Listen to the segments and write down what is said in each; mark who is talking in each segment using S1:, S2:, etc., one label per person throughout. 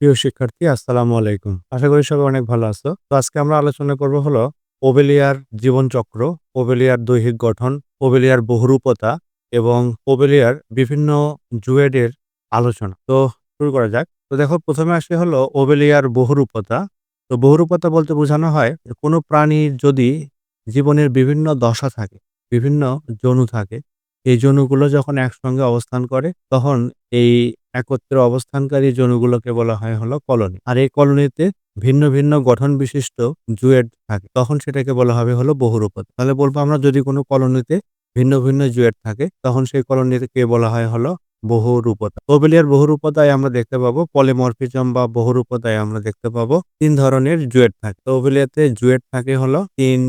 S1: প্রিয় শিক্ষার্থী, আসসালামু আলাইকুম। আশা করি সবাই অনেক ভালো আছো। তো আজকে আমরা আলোচনা করব হলো ওবেলিয়ার জীবনচক্র, ওবেলিয়ার দৈহিক গঠন, ওবেলিয়ার বহুরূপতা এবং ওবেলিয়ার বিভিন্ন জুয়েডের আলোচনা। তো শুরু করা যাক। তো দেখো, প্রথমে আসে হলো ওবেলিয়ার বহুরূপতা। তো বহুরূপতা বলতে বোঝানো হয় কোনো প্রাণীর যদি জীবনের বিভিন্ন দশা থাকে, বিভিন্ন জনু থাকে, এই জনুগুলো যখন একসঙ্গে অবস্থান করে, তখন এই একত্রে অবস্থানকারী জনুগুলোকে বলা হয় হলো কলোনি। আর এই কলোনিতে ভিন্ন ভিন্ন গঠন বিশিষ্ট জুয়েট থাকে, তখন সেটাকে বলা হবে হলো বহুরূপতা। তাহলে বলব আমরা যদি কোনো কলোনিতে ভিন্ন ভিন্ন জুয়েট থাকে, তখন সেই কলোনিকে বলা হয় হলো বহুরূপতা। ওবেলিয়ার বহুরূপতায় আমরা দেখতে পাবো, পলিমরফিজম বা বহুরূপতায় আমরা দেখতে পাবো তিন ধরনের জুয়েট থাকে। তো জুয়েট থাকে হলো তিন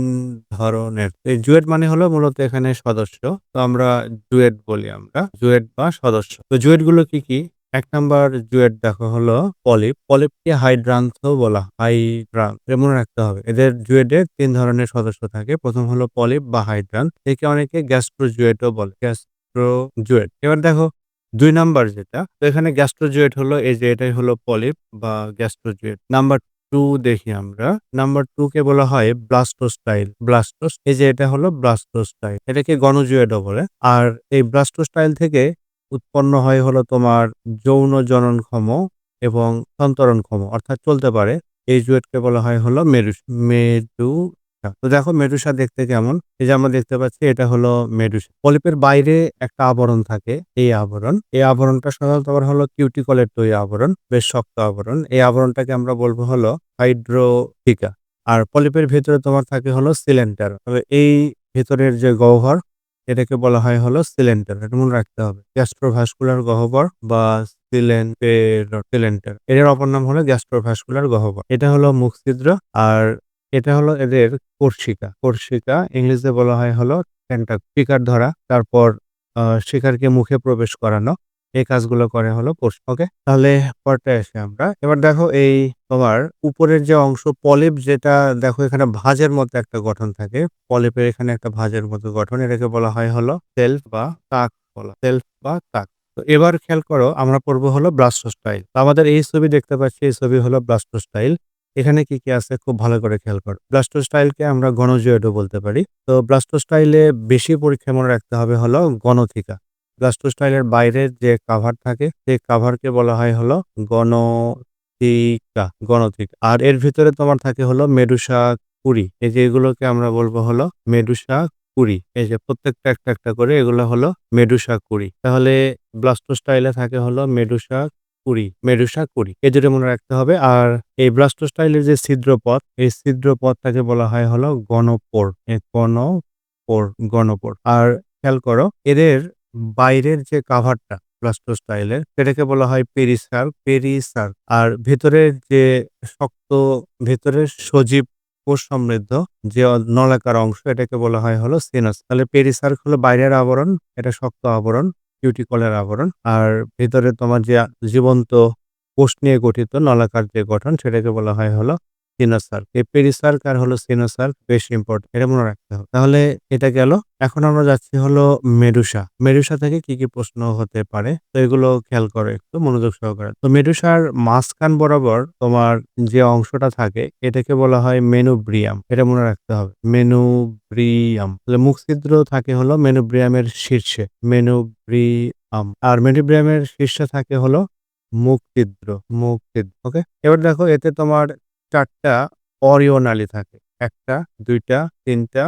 S1: ধরনের। এই জুয়েট মানে হলো মূলত এখানে সদস্য, তো আমরা জুয়েট বলি আমরা, জুয়েট বা সদস্য। তো জুয়েটগুলো কি কি? এক নাম্বার জুয়েট দেখো হলো পলিপ। পলিপকে হাইড্রান্স বলা হাইড্রান মনে রাখতে হবে। এদের জুয়েটে তিন ধরনের সদস্য থাকে। প্রথম হলো পলিপ বা হাইড্রান একে অনেকে গ্যাস্ট্রো জুয়েটও বলে। গ্যাস্ট্রো জুয়েট এবার দেখো দুই নাম্বার যেটা। তো এখানে গ্যাস্ট্রোজুয়েট হলো, এই যে এটাই হলো পলিপ বা গ্যাস্ট্রোজুয়েট। নাম্বার টু দেখি আমরা। নাম্বার টু কে বলা হয় ব্লাস্টোস্টাইল। ব্লাস্টোস এই যে এটা হলো ব্লাস্টোস্টাইল। এটাকে গণজুয়েটও বলে। আর এই ব্লাস্টোস্টাইল থেকে উৎপন্ন হয় হলো তোমার যৌন জননক্ষম এবং সন্তরণক্ষম, অর্থাৎ চলতে পারে। এই জুয়েটকে বলা হয় হলো মেরুস মেরু তো দেখো মেডুসা দেখতে কেমন? এই যে আমরা দেখতে পাচ্ছি এটা হলো মেডুসা পলিপের বাইরে একটা আবরণ থাকে, এই আবরণ। এই আবরণটা সাধারণত আবার হলো কিউটিকলের তৈরি আবরণ, বেশ শক্ত আবরণ। এই আবরণটাকে আমরা বলব হলো হাইড্রোটিকা আর পলিপের ভেতরে তোমার থাকে হলো সিলেন্ডার। তবে এই ভেতরের যে গহ্বর এটাকে বলা হয় হলো সিলেন্টার এটা মনে রাখতে হবে। গ্যাস্ট্রোভাস্কুলার গহ্বর বা সিলেন্টার এর অপর নাম হলো গ্যাস্ট্রোভাস্কুলার গহ্বর। এটা হলো মুখ ছিদ্র আর এটা হলো এদের কর্ষিকা কর্ষিকা ইংলিশে বলা হয় হলো টেন্টাক শিকার ধরা। তারপর শিকারকে মুখে প্রবেশ করানো। এই কাজগুলো করে হলো কোর্স ওকে তাহলে পরটা এসে আমরা। এবার দেখো এই তোমার উপরের যে অংশ পলিপ যেটা দেখো এখানে ভাজের মতো একটা গঠন থাকে। পলিপের এখানে একটা ভাজের মতো গঠন, এটাকে বলা হয় হলো সেলফ বা তাক বলা সেলফ বা তাক। তো এবার খেয়াল করো, আমরা পড়ব হলো ব্লাস্টো স্টাইল আমাদের এই ছবি দেখতে পাচ্ছি, এই ছবি হলো ব্লাস্টো স্টাইল এখানে কি কি আছে খুব ভালো করে খেয়াল করো। ব্লাস্টো স্টাইলকে আমরা গণজয়েডও বলতে পারি। তো ব্লাস্টো স্টাইলে বেশি পরীক্ষা মনে রাখতে হবে হলো গণথিকা। ব্লাস্টো স্টাইলের বাইরের যে কাভার থাকে, সেই কাভারকে বলা হয় হলো গণথিকা গণথিকা আর এর ভিতরে তোমার থাকে হলো মেডুসা কুড়ি এই যে এগুলোকে আমরা বলব হলো মেডুসা কুড়ি এই যে প্রত্যেকটা একটা একটা করে এগুলো হলো মেডুসা কুড়ি তাহলে ব্লাস্টো স্টাইলে থাকে হলো মেডুসা কুড়ি মেডুসা কুড়ি এ দুটো মনে রাখতে হবে। আর এই ব্লাস্টো স্টাইলের যে ছিদ্রপথ, এই ছিদ্র ছিদ্রপথটাকে বলা হয় হলো গণপোর গণপোর গণপোর আর খেয়াল করো, এদের বাইরের যে কাভারটা ব্লাস্টোস্টাইলের সেটাকে বলা হয় পেরিসার পেরিসার আর ভেতরের যে শক্ত, ভেতরের সজীব কোষ সমৃদ্ধ, যে নলাকার অংশ, এটাকে বলা হয় হলো সিনাস তাহলে পেরিসার্ক হলো বাইরের আবরণ, এটা শক্ত আবরণ কিউটিকলের আবরণ। আর ভিতরে তোমার যে জীবন্ত কোষ নিয়ে গঠিত নলাকার যে গঠন, সেটাকে বলা হয় হলো সিনোসার্ক। এই পেরিসার্ক আর হলো সিনোসার্ক বেশ ইম্পর্টেন্ট এটা মনে রাখতে হবে। তাহলে এটা গেল। এখন আমরা যাচ্ছি হলো মেডুসা। মেডুসা থেকে কি কি প্রশ্ন হতে পারে? তো এগুলো খেয়াল করো একটু, মনোযোগ সহকারে। তো মেডুসার মাঝখান বরাবর তোমার যে অংশটা থাকে, এটাকে বলা হয় মেনুব্রিয়াম। এটা মনে রাখতে হবে। মেনুব্রিয়াম। তাহলে মুখ ছিদ্র থাকে হলো মেনুব্রিয়ামের শীর্ষে। মেনুব্রিয়াম। আর মেনুব্রিয়ামের শীর্ষে থাকে হলো মুখ ছিদ্র ওকে এবার দেখো, এতে তোমার চারটা অরিও নালী থাকে। একটা, দুইটা, তিনটা,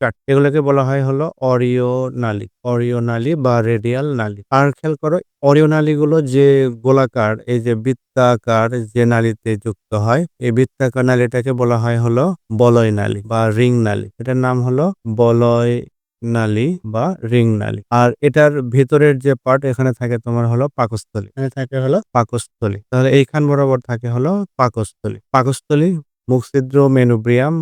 S1: চারটা। এগুলোকে বলা হয় হলো অরিও নালী অরিও নালী বা রেডিয়াল নালী। আর খেয়াল করো অরিও নালীগুলো যে গোলাকার, এই যে বৃত্তাকার যে নালীতে যুক্ত হয়, এই বৃত্তাকার নালীটাকে বলা হয় হলো বলয় নালী বা রিং নালী। এটার নাম হলো বলয় নালী বা রিং নালি। আর এটার ভেতরের যে পার্ট এখানে থাকে তোমার হলো পাকস্থলী। এখানে থাকে হলো পাকস্থলী। তাহলে এইখান বরাবর থাকে হলো পাকস্থলী। পাকস্থলী মুখসিদ্র মেনুব্রিয়াম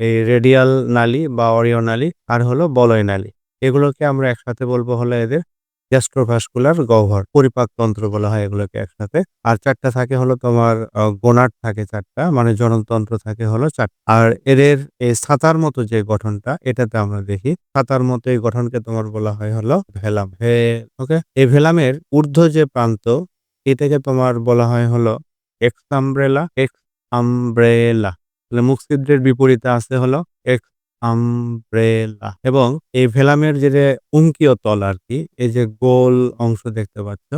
S1: এই রেডিয়াল নালী বা অরিয় নালী আর হলো বলয় নালী। এগুলোকে আমরা একসাথে বলব হলো এদের গ্যাস্ট্রোভাস্কুলার গহ্বর পরিপাকতন্ত্র বলা হয় এগুলোকে একসাথে। আর চারটা থাকে হলো তোমার গোনাট থাকে চারটা মানে জনতন্ত্র থাকে হলো চারটা। আর এদের এই ছাতার মতো যে গঠনটা, এটাতে আমরা দেখি। ছাতার মতো এই গঠনকে তোমার বলা হয় হলো ভেলাম। হে, ওকে? এই ভেলামের ঊর্ধ্ব যে প্রান্ত, এটাকে তোমার বলা হয় হলো এক্স আমব্রেলা এক্স আমব্রেলা। মুখ ছিদ্রের বিপরীতে আছে হলো এক্স আমব্রেলা এবং এই ভেলামের যে যে উঙ্কীয় তল আর কি, এই যে গোল অংশ দেখতে পাচ্ছ,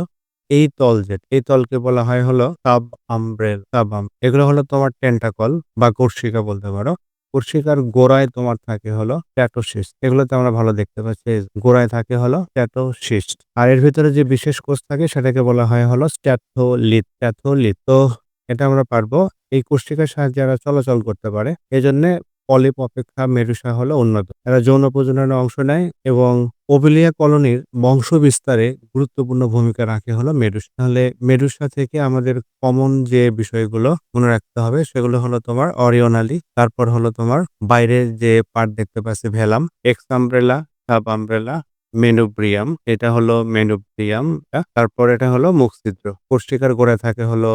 S1: এই তল যে, এই তলকে বলা হয় হলো সাব আমব্রেল সাব আম এগুলো হলো তোমার টেন্টাকল বা কর্ষিকা বলতে পারো। কর্ষিকার গোড়ায় তোমার থাকে হলো ট্যাটোসিস্ট এগুলোতে আমরা ভালো দেখতে পাচ্ছি। গোড়ায় থাকে হলো ট্যাটোসিস্ট আর এর ভিতরে যে বিশেষ কোষ থাকে সেটাকে বলা হয় হলো স্ট্যাথোলিথ স্ট্যাথোলিথ তো এটা আমরা পারব এই কোষ্ঠিকার সাহায্যে এরা চলাচল করতে পারে এই এজন্য পলিপ অপেক্ষা মেরুসা হল উন্নত। এরা যৌন প্রজননে অংশ নেয় এবং ওবেলিয়া কলোনির বংশ বিস্তারে গুরুত্বপূর্ণ ভূমিকা রাখে হলো মেডুসা তাহলে মেডুসা থেকে আমাদের কমন যে বিষয়গুলো মনে রাখতে হবে সেগুলো হলো তোমার অরিওনালি, তারপর হলো তোমার বাইরের যে পার্ট দেখতে পাচ্ছি velum exumbrella subumbrella manubrium এটা হলো মেনুব্রিয়াম তারপর এটা হলো মুখছিদ্র। কোষ্ঠিকার গোড়ায় থাকে হলো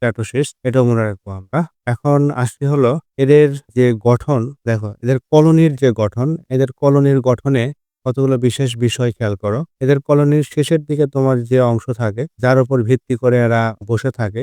S1: ট্যাটোসিস এটাও মনে রাখব আমরা। এখন আসছি হলো এদের যে গঠন, দেখো, এদের কলোনির যে গঠন, এদের কলোনির গঠনে কতগুলো বিশেষ বিষয় খেয়াল করো। এদের কলোনির শেষের দিকে তোমার যে অংশ থাকে, যার উপর ভিত্তি করে এরা বসে থাকে,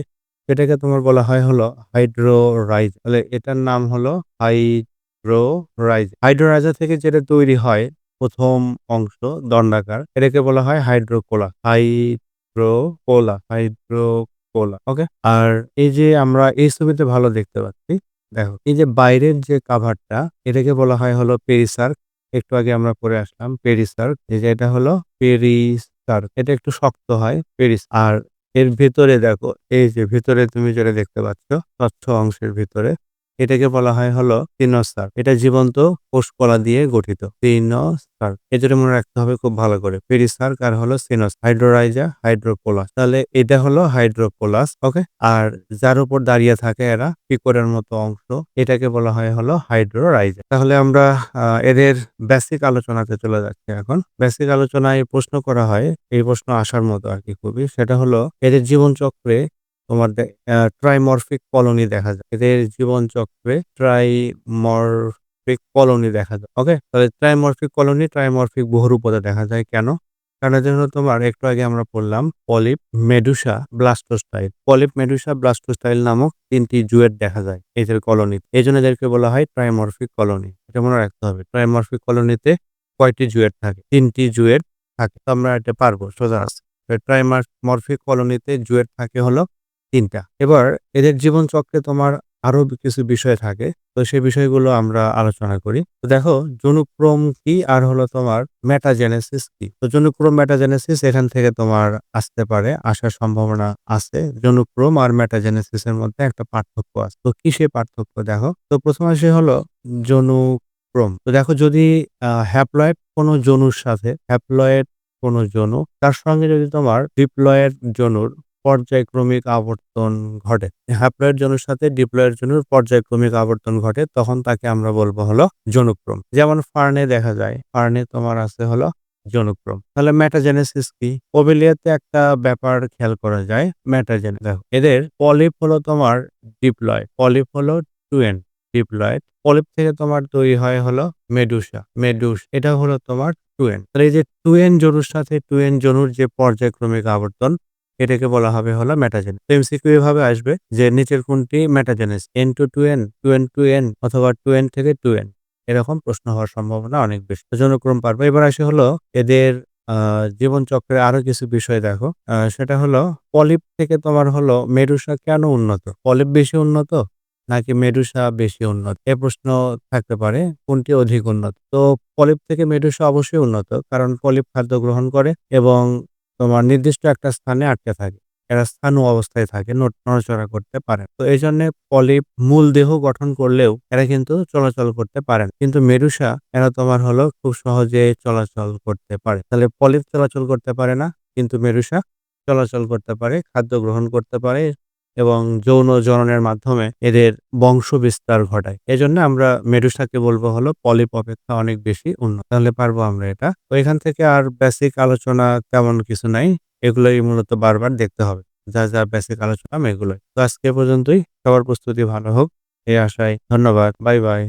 S1: সেটাকে তোমার বলা হয় হলো হাইড্রোরাইজ। তাহলে এটার নাম হলো হাইড্রোরাইজ। হাইড্রোরাইজা থেকে যেটা তৈরি হয় প্রথম অংশ দণ্ডাকার, এটাকে বলা হয় হাইড্রোকোলা হাইড্রোকোলা হাইড্রোকোলা ওকে আর এই যে আমরা এই ছবিতে ভালো দেখতে পাচ্ছি, দেখো, এই যে বাইরের যে কাভারটা এটাকে বলা হয় হলো পেরিসার্ক, একটু আগে আমরা পরে আসলাম পেরিসার্ক, এই যে এটা হলো পেরিসার্ক, এটা একটু শক্ত হয় পেরিস, আর এর ভিতরে দেখো, এই যে ভিতরে তুমি যেটা দেখতে পাচ্ছ স্বচ্ছ অংশের ভিতরে এটাকে বলা হয় হলো সিনোসার এটা জীবন্ত কোষকলা দিয়ে গঠিত। সিনোসার এজন্য মনে রাখতে হবে খুব ভালো করে। পেরিসার্ক আর হলো সিনস হাইড্রোরাইজা হাইড্রোপোলাস। তাহলে এটা হলো হাইড্রোপোলাস, ওকে? আর যার উপর দাঁড়িয়ে থাকে এরা পিকরের মতো অংশ। এটাকে বলা হয় হলো হাইড্রোরাইজা তাহলে আমরা এদের বেসিক আলোচনাতে চলে যাচ্ছি এখন। বেসিক আলোচনায় প্রশ্ন করা হয়, এই প্রশ্ন আসার মতো আর কি খুবই। সেটা হলো, এদের জীবন চক্রে তোমার ট্রাইমরফিক কলোনি দেখা যায়। এদের জীবন চক্রে ট্রাইমরফিক কলোনি দেখা যায় ওকে তাহলে ট্রাইমরফিক কলোনি ট্রাইমরফিক বহুরূপতে দেখা যায় কেন? কারণ জন্য তোমার, একটু আগে আমরা পড়লাম polyp medusa blastostyle. Polyp medusa blastostyle নামক তিনটি জুয়েট দেখা যায় এদের কলোনি এই জন্য এদেরকে বলা হয় ট্রাইমরফিক কলোনি এটা মনে রাখতে হবে ট্রাইমরফিক কলোনিতে কয়টি জুয়েট থাকে? তিনটি জুয়েট থাকে। তো আমরা এটা পারব, সোজা আছে। ট্রাইমরফিক কলোনিতে জুয়েট থাকে হলো তিনটা। এবার এদের জীবন চক্রে তোমার আরও কিছু বিষয় থাকে, তো সেই বিষয়গুলো আমরা আলোচনা করি। তো দেখো, জনুক্রম কি আর হলো তোমার মেটাজেনেসিস কি? তো জনুক্রম মেটাজেনেসিস এখান থেকে তোমার আসতে পারে, আসার সম্ভাবনা আছে। জনুক্রম আর মেটাজেনেসিস এর মধ্যে একটা পার্থক্য আছে। তো কি সে পার্থক্য দেখো? তো প্রথম আসে হলো জনুক্রম। তো দেখো, যদি হ্যাপ্লয়েড কোনো জনুর সাথে হ্যাপ্লয়েড কোনো জনু, তার সঙ্গে যদি তোমার ডিপ্লয়েড জনুর পর্যায়ক্রমিক আবর্তন ঘটে। হ্যাপ্লয়েড জনুর সাথে ডিপ্লয়েড জনুর পর্যায়ক্রমিক আবর্তন ঘটে, তখন তাকে আমরা বলব হলো জনুক্রম। যেমন ফার্নে দেখা যায়, ফার্নে তোমার আছে হলো জনুক্রম। তাহলে ম্যাটাজেনেসিস কি? ওবেলিয়াতে একটা ব্যাপার খেয়াল করা যায় ম্যাটাজেনে দেখো, এদের পলিপ হলো তোমার ডিপ্লয় পলিপ হলো টুয়েন, ডিপ্লয়েড। পলিপ থেকে তোমার তৈরি হয় হলো মেডুসা, মেডুস, এটা হলো তোমার টুয়েন। তাহলে এই যে টুয়েন জনুর সাথে টুয়েন জনুর যে পর্যায়ক্রমিক আবর্তন এটাকে বলা হবে হলো ম্যাটাজেন তো এমসিকিউ এভাবে আসবে যে নিচের কোনটি metagenesis N two two N two N two N অথবা টু এন থেকে টু এন এরকম প্রশ্ন হওয়ার সম্ভাবনা অনেক বেশি। জনক্রম পারবে এবার আসে হলো এদের জীবন চক্রে আরও কিছু বিষয় দেখো। সেটা হলো পলিপ থেকে তোমার হলো মেডুসা কেন উন্নত? পলিপ বেশি উন্নত নাকি মেডুসা বেশি উন্নত? এ প্রশ্ন থাকতে পারে কোনটি অধিক উন্নত? তো পলিপ থেকে মেডুসা অবশ্যই উন্নত কারণ পলিপ খাদ্য গ্রহণ করে এবং তোমার নির্দিষ্ট একটা স্থানে আটকে থাকে এরা স্থানু অবস্থায় থাকে নড়াচড়া করতে পারে। তো এই জন্য পলিপ মূল দেহ গঠন করলেও এরা কিন্তু চলাচল করতে পারে কিন্তু মেরুসা এরা তোমার হলো খুব সহজে চলাচল করতে পারে। তাহলে পলিপ চলাচল করতে পারে না, কিন্তু মেরুসা চলাচল করতে পারে, খাদ্য গ্রহণ করতে পারে এবং যৌন জননের মাধ্যমে এদের বংশ বিস্তার ঘটায়। এজন্য আমরা মেডুসাকে বলব হলো পলিপ অপেক্ষা অনেক বেশি উন্নত। তাহলে পারব আমরা এটা। তো এখান থেকে আর বেসিক আলোচনা তেমন কিছু নাই। এগুলোই মূলত বারবার দেখতে হবে। যা যা বেসিক আলোচনা এগুলোই। তো আজকে পর্যন্তই। সবার প্রস্তুতি ভালো হোক। এই আশায় ধন্যবাদ। Bye bye.